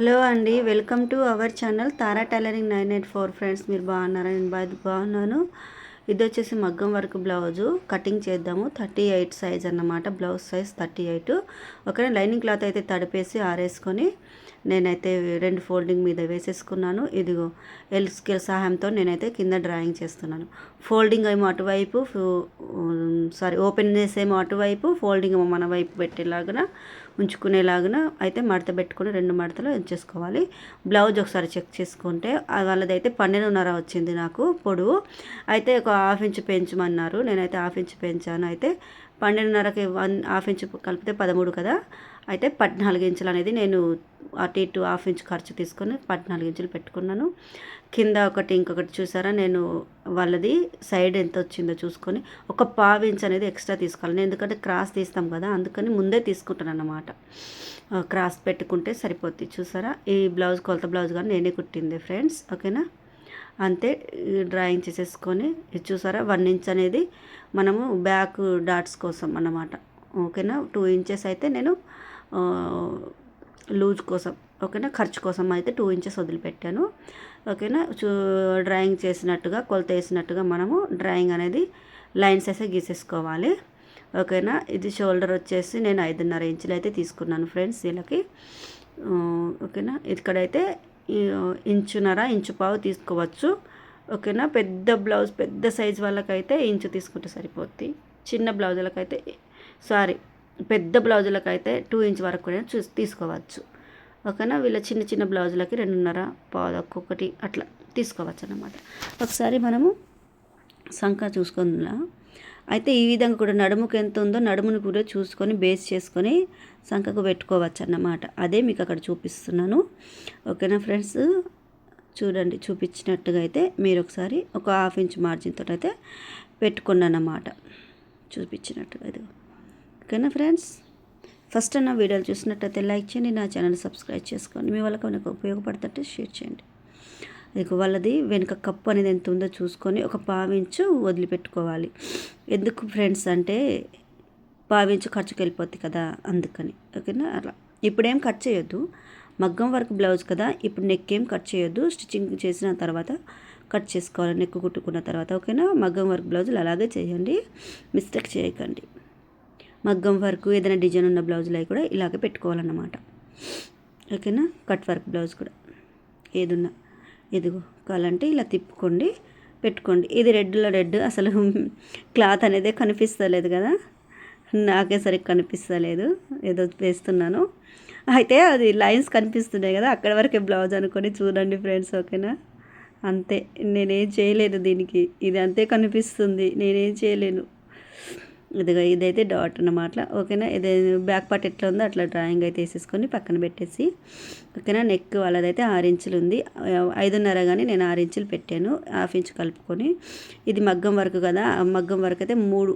Hello అండి welcome to our channel Tara tailoring nine eight four friends. మీరు బాగున్నారా? నేను బాగా బాగున్నాను. ఇది వచ్చేసి మగ్గం వర్క్ బ్లౌజు. కటింగ్ చేద్దాము. థర్టీ ఎయిట్ సైజ్ అన్నమాట. Blouse size thirty eight. ఒకనే lining cloth అయితే తడిపేసి ఆరేసుకొని నేనైతే రెండు ఫోల్డింగ్ మీద వేసేసుకున్నాను. ఇదిగో ఎల్ స్కేల్ సహాయంతో నేనైతే కింద డ్రాయింగ్ చేస్తున్నాను. ఫోల్డింగ్ ఏమో అటువైపు సారీ ఓపెన్ చేసేమో అటువైపు ఫోల్డింగ్ ఏమో మన వైపు పెట్టేలాగా ఉంచుకునేలాగా అయితే మడత పెట్టుకుని రెండు మడతలు ఉంచేసుకోవాలి బ్లౌజ్ ఒకసారి చెక్ చేసుకుంటే వాళ్ళదైతే పన్నెండున్నర వచ్చింది నాకు పొడవు అయితే ఒక హాఫ్ ఇంచ్ పెంచమన్నారు. నేనైతే హాఫ్ ఇంచ్ పెంచాను. అయితే పన్నెండున్నరకి వన్ హాఫ్ ఇంచ్ కలిపితే పదమూడు కదా. అయితే పద్నాలుగు ఇంచులు అనేది నేను అటు ఇటు హాఫ్ ఇంచ్ ఖర్చు తీసుకొని పద్నాలుగు ఇంచులు పెట్టుకున్నాను. కింద ఒకటి ఇంకొకటి చూసారా? నేను వాళ్ళది సైడ్ ఎంత వచ్చిందో చూసుకొని ఒక పావు ఇంచ్ అనేది ఎక్స్ట్రా తీసుకోవాలి. ఎందుకంటే క్రాస్ తీస్తాం కదా అందుకని ముందే తీసుకుంటాను అన్నమాట. క్రాస్ పెట్టుకుంటే సరిపోద్ది. చూసారా? ఈ బ్లౌజ్ కొలత బ్లౌజ్ కానీ నేనే కుట్టింది ఫ్రెండ్స్. ఓకేనా? అంతే డ్రాయింగ్ చేసేసుకొని ఇది చూసారా? వన్ ఇంచ్ అనేది మనము బ్యాక్ డాట్స్ కోసం అన్నమాట. ఓకేనా? టూ ఇంచెస్ అయితే నేను లూజ్ కోసం ఓకేనా? ఖర్చు కోసం అయితే టూ ఇంచెస్ వదిలిపెట్టాను. ఓకేనా? చూ డ్రాయింగ్ చేసినట్టుగా కొలత వేసినట్టుగా మనము డ్రాయింగ్ అనేది లైన్స్ అయితే గీసేసుకోవాలి. ఓకేనా? ఇది షోల్డర్ వచ్చేసి నేను ఐదున్నర ఇంచులు అయితే తీసుకున్నాను ఫ్రెండ్స్ వీళ్ళకి. ఓకేనా? ఇక్కడైతే ఇంచున్నర ఇంచు పావు తీసుకోవచ్చు. ఓకేనా? పెద్ద బ్లౌజ్ పెద్ద సైజ్ వాళ్ళకైతే ఇంచు తీసుకుంటే సరిపోద్ది. చిన్న బ్లౌజులకైతే సారీ పెద్ద బ్లౌజులకైతే టూ ఇంచ్ వరకు కూడా చూ తీసుకోవచ్చు. ఓకేనా వీళ్ళ చిన్న చిన్న బ్లౌజులకి రెండున్నర పావు ఒక్కొక్కటి అట్లా తీసుకోవచ్చు అన్నమాట ఒకసారి మనము సంఖ చూసుకుందా. అయితే ఈ విధంగా కూడా నడుముకు ఎంత ఉందో నడుమును కూడా చూసుకొని బేస్ చేసుకొని సంఖకు పెట్టుకోవచ్చు అన్నమాట అదే మీకు అక్కడ చూపిస్తున్నాను. ఓకేనా ఫ్రెండ్స్? చూడండి చూపించినట్టుగా అయితే మీరు ఒకసారి ఒక హాఫ్ ఇంచ్ మార్జిన్తో అయితే పెట్టుకున్నాను అన్నమాట చూపించినట్టుగా ఇది ఓకేనా ఫ్రెండ్స్? ఫస్ట్ నా వీడియోలు చూసినట్టయితే లైక్ చేయండి నా ఛానల్ సబ్స్క్రైబ్ చేసుకోండి. మీ వాళ్ళకి నాకు ఉపయోగపడుతుంటే షేర్ చేయండి. ఇక వాళ్ళది వెనుక కప్పు అనేది ఎంత ఉందో చూసుకొని ఒక పావించు వదిలిపెట్టుకోవాలి. ఎందుకు ఫ్రెండ్స్ అంటే పావించు ఖర్చుకు వెళ్ళిపోద్ది కదా అందుకని. ఓకేనా? అలా. ఇప్పుడేం కట్ చేయొద్దు. మగ్గం వర్క్ బ్లౌజ్ కదా ఇప్పుడు నెక్ ఏం కట్ చేయొద్దు. స్టిచ్చింగ్ చేసిన తర్వాత కట్ చేసుకోవాలి. నెక్ కుట్టుకున్న తర్వాత. ఓకేనా? మగ్గం వర్క్ బ్లౌజులు అలాగే చేయండి. మిస్టేక్ చేయకండి. మగ్గం వర్క్ ఏదైనా డిజైన్ ఉన్న బ్లౌజులు అవి కూడా ఇలాగే పెట్టుకోవాలన్నమాట. ఓకేనా? కట్ వర్క్ బ్లౌజ్ కూడా. ఏదున్నా ఎదుగు కావాలంటే ఇలా తిప్పుకోండి పెట్టుకోండి. ఇది రెడ్లో రెడ్ అసలు క్లాత్ అనేది కనిపిస్తలేదు కదా? నాకే సరిగ్గా కనిపిస్తలేదు. ఏదో వేస్తున్నాను. అయితే అది లైన్స్ కనిపిస్తున్నాయి కదా అక్కడ వరకే బ్లౌజ్ అనుకొని చూడండి ఫ్రెండ్స్ ఓకేనా? అంతే. నేనేం చేయలేదు దీనికి. ఇది అంతే కనిపిస్తుంది. నేనేం చేయలేను. ఇదిగా ఇదైతే డాట్ అన్నమాట. ఓకేనా? ఇది బ్యాక్ పార్ట్ ఎట్లా ఉందో అట్లా డ్రాయింగ్ అయితే వేసేసుకొని పక్కన పెట్టేసి ఓకేనా? నెక్ వాళ్ళదైతే ఆరు ఇంచులు ఉంది. ఐదున్నర కానీ నేను ఆరు ఇంచులు పెట్టాను. హాఫ్ ఇంచు కలుపుకొని. ఇది మగ్గం వర్క్ కదా? మగ్గం వర్క్ అయితే మూడు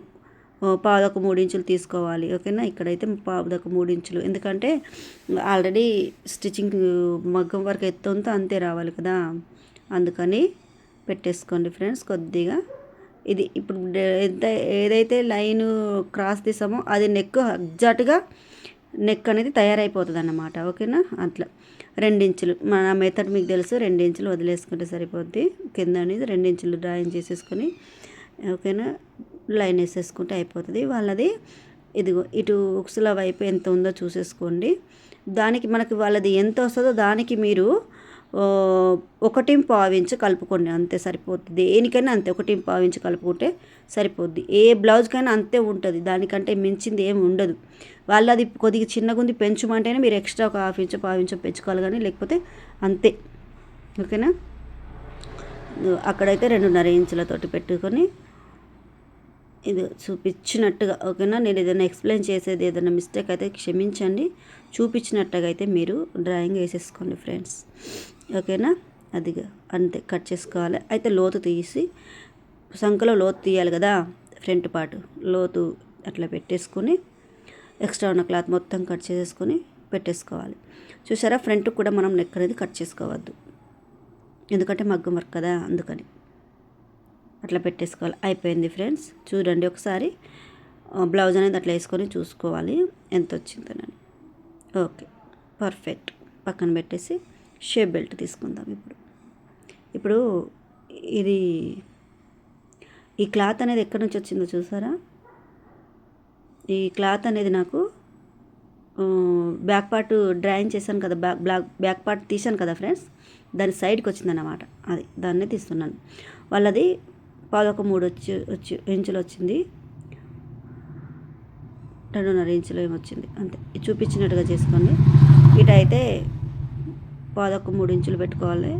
పావుదొక మూడు ఇంచులు తీసుకోవాలి. ఓకేనా? ఇక్కడైతే పావుదొక మూడు ఇంచులు. ఎందుకంటే ఆల్రెడీ స్టిచ్చింగ్ మగ్గం వర్క్ ఎత్తుంతో అంతే రావాలి కదా? అందుకని పెట్టేసుకోండి ఫ్రెండ్స్. కొద్దిగా ఇది ఇప్పుడు ఎంత ఏదైతే లైన్ క్రాస్ తీసామో అది నెక్ ఎగ్జాక్ట్గా నెక్ అనేది తయారైపోతుంది అన్నమాట ఓకేనా? అట్లా. రెండించులు. మన మెథడ్ మీకు తెలుసు రెండించులు వదిలేసుకుంటే సరిపోద్ది. కింద అనేది రెండించులు డ్రాయింగ్ చేసేసుకొని ఓకేనా? లైన్ వేసేసుకుంటే అయిపోతుంది. వాళ్ళది ఇదిగో ఇటు ఉక్సుల వైపు ఎంత ఉందో చూసేసుకోండి. దానికి మనకి వాళ్ళది ఎంత వస్తుందో దానికి మీరు ఒకటి పావించి కలుపుకోండి అంతే సరిపోద్ది. దేనికైనా అంతే ఒకటి పావించి కలుపుకుంటే సరిపోద్ది. ఏ బ్లౌజ్కైనా అంతే ఉంటుంది దానికంటే మించింది ఏమి ఉండదు. వాళ్ళు అది కొద్దిగా చిన్నగా ఉంది పెంచమంటేనే మీరు ఎక్స్ట్రా ఒక హాఫ్ ఇంచో పావు ఇంచో పెంచుకోవాలి కానీ లేకపోతే అంతే. ఓకేనా? అక్కడైతే రెండున్నర ఇంచులతోటి పెట్టుకొని ఇది చూపించినట్టుగా ఓకేనా? నేను ఏదైనా ఎక్స్ప్లెయిన్ చేసేది ఏదైనా మిస్టేక్ అయితే క్షమించండి. చూపించినట్టుగా అయితే మీరు డ్రాయింగ్ వేసేసుకోండి ఫ్రెండ్స్. ఓకేనా? అదిగా అంతే కట్ చేసుకోవాలి. అయితే లోతు తీసి సంఖలో లోతు తీయాలి కదా ఫ్రంట్ పార్ట్. లోతు అట్లా పెట్టేసుకొని ఎక్స్ట్రా ఉన్న క్లాత్ మొత్తం కట్ చేసేసుకొని పెట్టేసుకోవాలి. చూసారా ఫ్రంట్ కూడా మనం నెక్ అనేది కట్ చేసుకోవద్దు. ఎందుకంటే మగ్గం వర్క్ కదా అందుకని. అట్లా పెట్టేసుకోవాలి. అయిపోయింది ఫ్రెండ్స్. చూడండి ఒకసారి. బ్లౌజ్ అనేది అట్లా వేసుకొని చూసుకోవాలి. ఎంత వచ్చిందోనని. Okay perfect. పక్కన పెట్టేసి షేప్ బెల్ట్ తీసుకుందాం ఇప్పుడు. ఇప్పుడు ఇది ఈ క్లాత్ అనేది ఎక్కడి నుంచి వచ్చిందో చూసారా? ఈ క్లాత్ అనేది నాకు బ్యాక్ పార్ట్ డ్రాయింగ్ చేశాను కదా బ్యాక్ బ్లాక్ బ్యాక్ పార్ట్ తీశాను కదా ఫ్రెండ్స్? దాని సైడ్కి వచ్చిందన్నమాట. అది దాన్నే తీస్తున్నాను. వాళ్ళది పాదొక మూడు వచ్చి వచ్చి ఇంచులు వచ్చింది. రెండున్నర ఇంచులు ఏమొచ్చింది అంతే. చూపించినట్టుగా చేసుకోండి. ఇటైతే పాదకు మూడు ఇంచులు పెట్టుకోవాలి.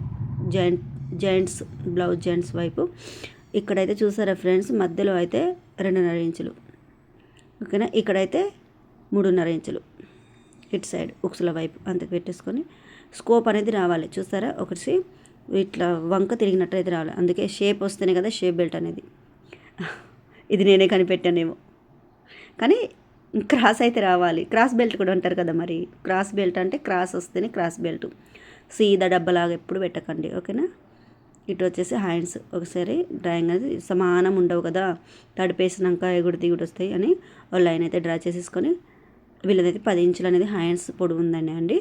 జాయింట్ జాయింట్స్ బ్లౌజ్ జాయింట్స్ వైపు. ఇక్కడైతే చూసారా ఫ్రెండ్స్ మధ్యలో అయితే రెండున్నర ఇంచులు. ఓకేనా? ఇక్కడైతే మూడున్నర ఇంచులు. ఇటు సైడ్ ఉక్సుల వైపు అంతకు పెట్టేసుకొని స్కోప్ అనేది రావాలి. చూసారా? ఒకటి ఇట్లా వంక తిరిగినట్టు అయితే రావాలి. అందుకే షేప్ వస్తేనే కదా షేప్ బెల్ట్ అనేది. ఇది నేనే కనిపెట్టానేమో. కానీ క్రాస్ అయితే రావాలి. క్రాస్ బెల్ట్ కూడా అంటారు కదా మరి. క్రాస్ బెల్ట్ అంటే క్రాస్ వస్తేనే క్రాస్ బెల్ట్. సీదా డబ్బలాగా ఎప్పుడు పెట్టకండి. ఓకేనా? ఇటు వచ్చేసి హ్యాండ్స్. ఒకసారి డ్రాయింగ్ అనేది సమానం ఉండవు కదా. తడిపేసినాక ఎగుడు దిగుడు వస్తాయి అని లైన్ అయితే డ్రా చేసేసుకొని వీళ్ళదైతే పది ఇంచులు అనేది హ్యాండ్స్ పొడవు ఉందండి అండి.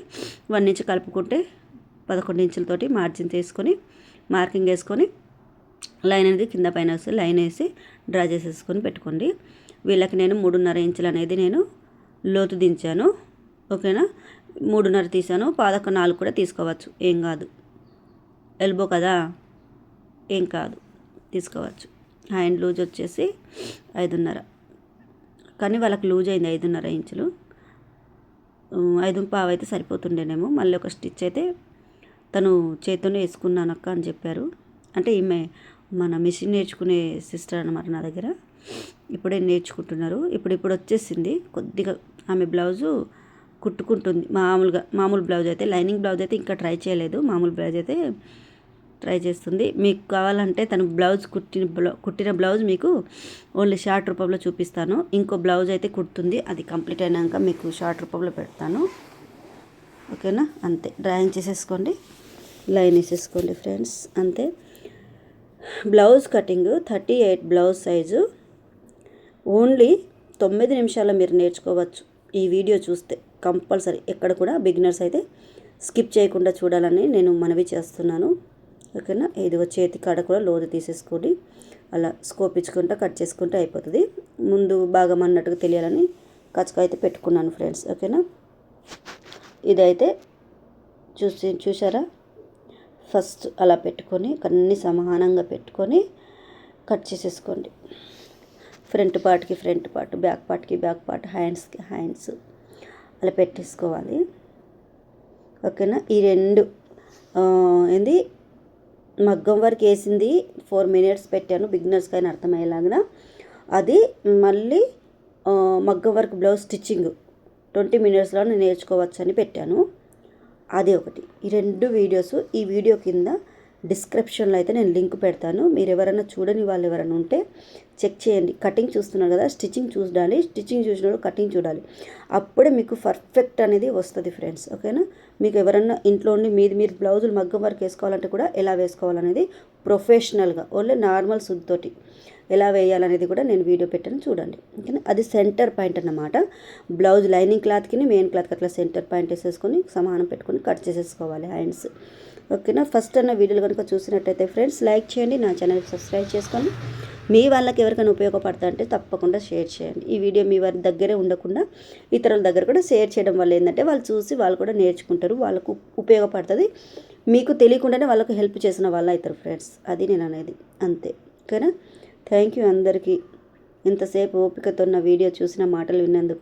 వన్ ఇంచ్ కలుపుకుంటే పదకొండు ఇంచులతోటి మార్జిన్ తీసుకొని మార్కింగ్ వేసుకొని లైన్ అనేది కింద పైన వస్తే లైన్ వేసి డ్రా చేసేసుకొని పెట్టుకోండి. వీళ్ళకి నేను మూడున్నర ఇంచులు అనేది నేను లోతు దించాను. ఓకేనా? మూడున్నర తీసాను పాదొక్క నాలుగు కూడా తీసుకోవచ్చు. ఏం కాదు. ఎల్బో కదా? ఏం కాదు. తీసుకోవచ్చు. హ్యాండ్ లూజ్ వచ్చేసి ఐదున్నర. కానీ వాళ్ళకి లూజ్ అయింది ఐదున్నర ఇంచులు. ఐదు పావు అయితే సరిపోతుండేనేమో. మళ్ళీ ఒక స్టిచ్ అయితే తను చేతితోనే వేసుకున్నాను అక్క అని చెప్పారు. అంటే ఈమె మన మిషన్ నేర్చుకునే సిస్టర్ అనమాట నా దగ్గర. ఇప్పుడే నేర్చుకుంటున్నారు. ఇప్పుడు ఇప్పుడు వచ్చేసింది. కొద్దిగా ఆమె బ్లౌజు కుట్టుకుంటుంది. మామూలుగా మామూలు బ్లౌజ్ అయితే లైనింగ్ బ్లౌజ్ అయితే ఇంకా ట్రై చేయలేదు. మామూలు బ్లౌజ్ అయితే ట్రై చేస్తుంది. మీకు కావాలంటే తను బ్లౌజ్ కుట్టిన బ్లౌ కుట్టిన బ్లౌజ్ మీకు ఓన్లీ షార్ట్ రూపంలో చూపిస్తాను. ఇంకో బ్లౌజ్ అయితే కుడుతుంది. అది కంప్లీట్ అయినాక మీకు షార్ట్ రూపంలో పెడతాను. ఓకేనా? అంతే. డ్రాయింగ్ చేసేసుకోండి. లైన్ వేసేసుకోండి ఫ్రెండ్స్. అంతే. Blouse cutting thirty eight blouse size. Only తొమ్మిది నిమిషాల్లో మీరు నేర్చుకోవచ్చు ఈ వీడియో చూస్తే. కంపల్సరీ ఎక్కడ కూడా బిగినర్స్ అయితే స్కిప్ చేయకుండా చూడాలని నేను మనవి చేస్తున్నాను. ఓకేనా? ఇదిగో చేతి కాడ కూడా లోతు తీసేసుకొని అలా స్కోప్ ఇచ్చుకుంటా కట్ చేసుకుంటే అయిపోతుంది. ముందు బాగా అన్నట్టుగా తెలియాలని కచ్చక అయితే పెట్టుకున్నాను ఫ్రెండ్స్. ఓకేనా? ఇదైతే చూసి చూసారా ఫస్ట్ అలా పెట్టుకొని అన్ని సమానంగా పెట్టుకొని కట్ చేసేసుకోండి. ఫ్రంట్ పార్ట్కి ఫ్రంట్ పార్ట్ బ్యాక్ పార్ట్కి బ్యాక్ పార్ట్ హ్యాండ్స్కి హ్యాండ్స్ అలా పెట్టేసుకోవాలి. ఓకేనా? ఈ రెండు ఏంది? మగ్గం వరకు వేసింది ఫోర్ మినిట్స్ పెట్టాను బిగినర్స్కి అయినా అర్థమయ్యేలాగా అది మళ్ళీ మగ్గం వర్క్ బ్లౌజ్ స్టిచ్చింగ్ ట్వంటీ మినిట్స్లో నేను నేర్చుకోవచ్చు అని పెట్టాను. అది ఒకటి. ఈ రెండు వీడియోస్ ఈ వీడియో కింద డిస్క్రిప్షన్లో అయితే నేను లింక్ పెడతాను. మీరు ఎవరైనా చూడని వాళ్ళు ఎవరైనా ఉంటే చెక్ చేయండి. కటింగ్ చూస్తున్నారు కదా స్టిచ్చింగ్ చూడాలి. స్టిచ్చింగ్ చూసినప్పుడు కటింగ్ చూడాలి. అప్పుడే మీకు పర్ఫెక్ట్ అనేది వస్తుంది ఫ్రెండ్స్. ఓకేనా? మీకు ఎవరన్నా ఇంట్లో ఉండి మీది మీరు బ్లౌజులు మగ్గం వర్క్ వేసుకోవాలంటే కూడా ఎలా వేసుకోవాలనేది ప్రొఫెషనల్గా ఓన్లీ నార్మల్ సుద్తోటి ఎలా వేయాలనేది కూడా నేను వీడియో పెట్టాను. చూడండి. ఓకేనా? అది సెంటర్ పాయింట్ అన్నమాట. బ్లౌజ్ లైనింగ్ క్లాత్కి మెయిన్ క్లాత్కి అట్లా సెంటర్ పాయింట్ వేసేసుకొని సమానం పెట్టుకొని కట్ చేసేసుకోవాలి హ్యాండ్స్. ఓకేనా? ఫస్ట్ అన్న వీడియోలు కనుక చూసినట్టయితే ఫ్రెండ్స్ లైక్ చేయండి నా ఛానల్ సబ్స్క్రైబ్ చేసుకోండి. మీ వాళ్ళకి ఎవరికైనా ఉపయోగపడతా అంటే తప్పకుండా షేర్ చేయండి. ఈ వీడియో మీ వారి దగ్గరే ఉండకుండా ఇతరుల దగ్గర కూడా షేర్ చేయడం వల్ల ఏంటంటే వాళ్ళు చూసి వాళ్ళు కూడా నేర్చుకుంటారు వాళ్ళకు ఉపయోగపడుతుంది. మీకు తెలియకుండానే వాళ్ళకు హెల్ప్ చేసిన వాళ్ళ అవుతారు ఫ్రెండ్స్. అది నేను అనేది. అంతే. ఓకేనా? థ్యాంక్ యూ అందరికీ. ఇంతసేపు ఓపికతో ఉన్న వీడియో చూసిన మాటలు విన్నందుకు